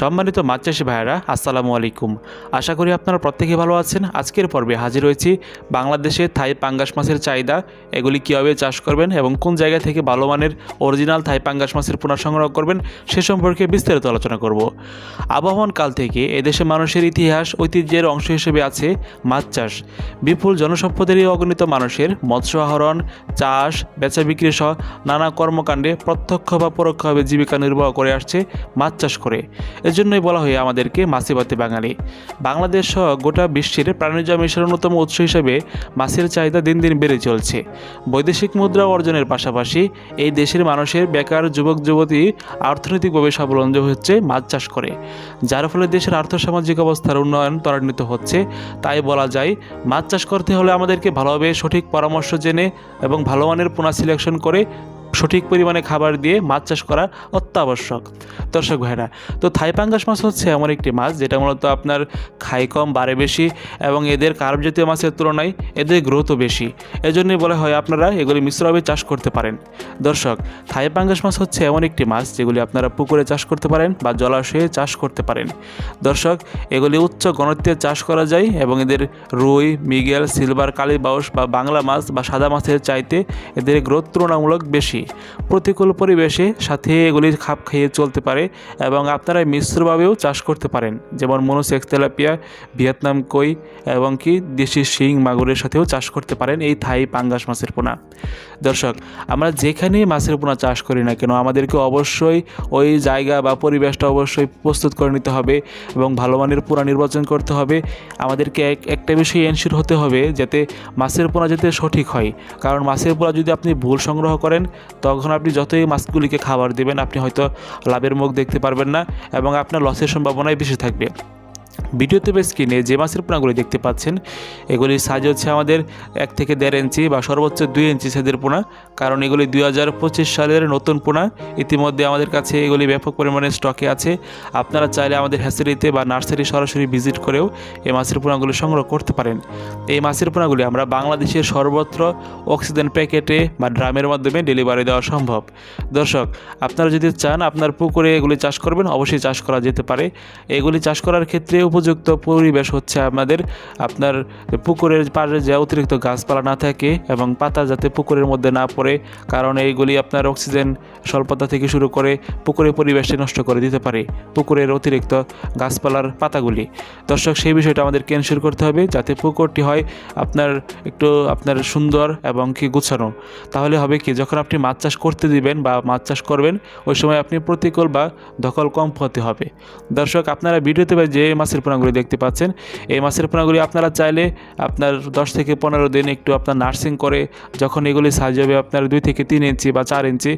সম্মানিত মাছ চাষি ভাইয়েরা, আসসালামু আলাইকুম। আশা করি আপনারা প্রত্যেকে ভালো আছেন। আজকের পর্বে হাজির হয়েছি বাংলাদেশে থাই পাঙ্গাস মাছের চাহিদা, এগুলি কীভাবে চাষ করবেন এবং কোন জায়গা থেকে ভালো মানের অরিজিনাল থাই পাঙ্গাস মাছের পোনা সংগ্রহ করবেন, সে সম্পর্কে বিস্তারিত আলোচনা করব। আবহমান কাল থেকে এদেশে মানুষের ইতিহাস, ঐতিহ্যের অংশ হিসেবে আছে মাছ চাষ। বিপুল জনসম্পদেরই অগণিত মানুষের মৎস্য আহরণ, চাষ, বেচা বিক্রি সহ নানা কর্মকাণ্ডে প্রত্যক্ষ বা পরোক্ষভাবে জীবিকা নির্বাহ করে আসছে মাছ চাষ করে। এজন্যই বলা হয় আমাদেরকে মাছিবাতি বাঙালি। বাংলাদেশ সহ গোটা বিশ্বের প্রাণীজ মিশনের অন্যতম উৎস হিসেবে মাছের চাহিদা দিন দিন বেড়ে চলছে। বৈদেশিক মুদ্রা অর্জনের পাশাপাশি এই দেশের মানুষের বেকার যুবক, যুবতী অর্থনৈতিকভাবে স্বাবলম্বী হচ্ছে মাছ চাষ করে, যার ফলে দেশের আর্থসামাজিক অবস্থার উন্নয়ন ত্বরান্বিত হচ্ছে। তাই বলা যায়, মাছ চাষ করতে হলে আমাদেরকে ভালোভাবে সঠিক পরামর্শ জেনে এবং ভালো মানের পোনা সিলেকশন করে সঠিক পরিমাণে খাবার দিয়ে মাছ চাষ করা অত্যাবশ্যক। দর্শক ভাইরা, তো থাই পাঙ্গাস মাছ হচ্ছে এমন একটি মাছ যেটা মূলত আপনার খাই কম, বাড়ে বেশি এবং এদের কার্ব জাতীয় মাছের তুলনায় এদের গ্রোথও বেশি। এজন্যই বলা হয় আপনারা এগুলি মিশ্রভাবে চাষ করতে পারেন। দর্শক, থাই পাঙ্গাস মাছ হচ্ছে এমন একটি মাছ যেগুলি আপনারা পুকুরে চাষ করতে পারেন বা জলাশয়ে চাষ করতে পারেন। দর্শক, এগুলি উচ্চ ঘনত্বে চাষ করা যায় এবং এদের রুই, মিগেল, সিলভার, কালীবাউস বা বাংলা মাছ বা সাদা মাছের চাইতে এদের গ্রোথ তুলনামূলক বেশি। প্রতিকূল পরিবেশে সাথে এগুলি খাপ খাইয়ে চলতে পারে এবং আপনারা মিশ্রভাবেও চাষ করতে পারেন। যেমন মনোসেক্স তেলাপিয়া, ভিয়েতনাম কই এবং কি দেশি শিং, মাগুরের সাথেও চাষ করতে পারেন এই থাই পাঙ্গাস মাছের পোনা। দর্শক, আমরা যেখানেই মাছের পোনা চাষ করি না কেন, আমাদেরকে অবশ্যই ওই জায়গা বা পরিবেশটা অবশ্যই প্রস্তুত করে নিতে হবে এবং ভালো মানের পোনা নির্বাচন করতে হবে। আমাদেরকে এক, একটা বিষয় এনশিওর হতে হবে যাতে মাছের পোনা যাতে সঠিক হয়। কারণ মাছের পোনা যদি আপনি ভুল সংগ্রহ করেন তখন আপনি যতই মাছগুলিকে খাবার দেবেন, আপনি হয়তো লাভের মুখ দেখতে পারবেন না এবং আপনার লসের সম্ভাবনাই বেশি থাকবে। ভিডিওতে বেশ কিনে যে মাছের পোনাগুলি দেখতে পাচ্ছেন, এগুলির সাইজ হচ্ছে আমাদের এক থেকে দেড় ইঞ্চি বা সর্বোচ্চ দুই ইঞ্চি সাইজের পোনা। কারণ এগুলি দুই হাজার পঁচিশ সালের নতুন পোনা। ইতিমধ্যে আমাদের কাছে এগুলি ব্যাপক পরিমাণে স্টকে আছে। আপনারা চাইলে আমাদের হ্যাচারিতে বা নার্সারি সরাসরি ভিজিট করেও এই মাছের পোনাগুলি সংগ্রহ করতে পারেন। এই মাছের পোনাগুলি আমরা বাংলাদেশের সর্বত্র অক্সিজেন প্যাকেটে বা ড্রামের মাধ্যমে ডেলিভারি দেওয়া সম্ভব। দর্শক, আপনারা যদি চান আপনার পুকুরে এগুলি চাষ করবেন, অবশ্যই চাষ করা যেতে পারে। এগুলি চাষ করার ক্ষেত্রে উপযুক্ত পরিবেশ হচ্ছে আমাদের, আপনার পুকুরের পাড়ে যে অতিরিক্ত গাছপালা না থাকে এবং পাতা যাতে পুকুরের মধ্যে না পড়ে, কারণ এইগুলি আপনার অক্সিজেন স্বল্পতা থেকে শুরু করে পুকুরের পরিবেশটি নষ্ট করে দিতে পারে, পুকুরের অতিরিক্ত গাছপালার পাতাগুলি। দর্শক, সেই বিষয়টা আমাদের ক্যান্সেল করতে হবে যাতে পুকুরটি হয় আপনার একটু আপনার সুন্দর এবং কি গুছানো। তাহলে হবে কি, যখন আপনি মাছ চাষ করতে দিবেন বা মাছ চাষ করবেন, ওই সময় আপনি প্রতিকূল বা দখল কম হতে হবে। দর্শক, আপনারা ভিডিওতে যে মাছের পোনাগুলি দেখতে পাচ্ছেন। এই মাসের পোনাগুলি আপনারা চাইলে আপনার দশ থেকে পনেরো দিন একটু আপনার নার্সিং করে যখন এগুলি সাইজ হবে আপনার দুই থেকে তিন ইঞ্চি বা চার ইঞ্চি,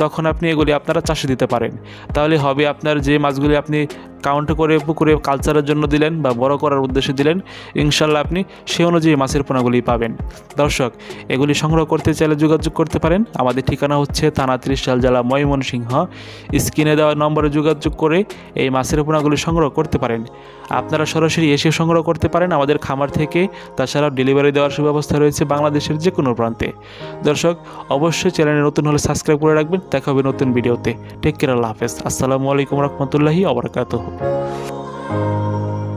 তখন আপনি এগুলি আপনারা চাষে দিতে পারেন। তাহলে হবে আপনার যে মাছগুলি আপনি কাউন্ট করে, পুকুরে কালচারের জন্য দিলেন বা বড় করার উদ্দেশ্যে দিলেন ইনশাল্লাহ আপনি সেই অনুযায়ী মাছের পোনাগুলি পাবেন। দর্শক, এগুলি সংগ্রহ করতে চাইলে যোগাযোগ করতে পারেন। আমাদের ঠিকানা হচ্ছে থানা ত্রিশাল জেলা ময়মনসিংহ। স্ক্রিনে দেওয়া নম্বরে যোগাযোগ করে এই মাছের পোনাগুলি সংগ্রহ করতে পারেন। আপনারা সরাসরি এসে সংগ্রহ করতে পারেন আমাদের খামার থেকে। তাছাড়াও ডেলিভারি দেওয়ার সুব্যবস্থা রয়েছে বাংলাদেশের যে কোনো প্রান্তে। দর্শক, অবশ্যই চ্যানেলে নতুন হলে সাবস্ক্রাইব করে রাখবেন। দেখা হবে নতুন ভিডিওতে। টেক কেয়ার, আল্লাহ হাফেজ। আসসালামু আলাইকুম রহমতুল্লাহি আবরকাতহ 哭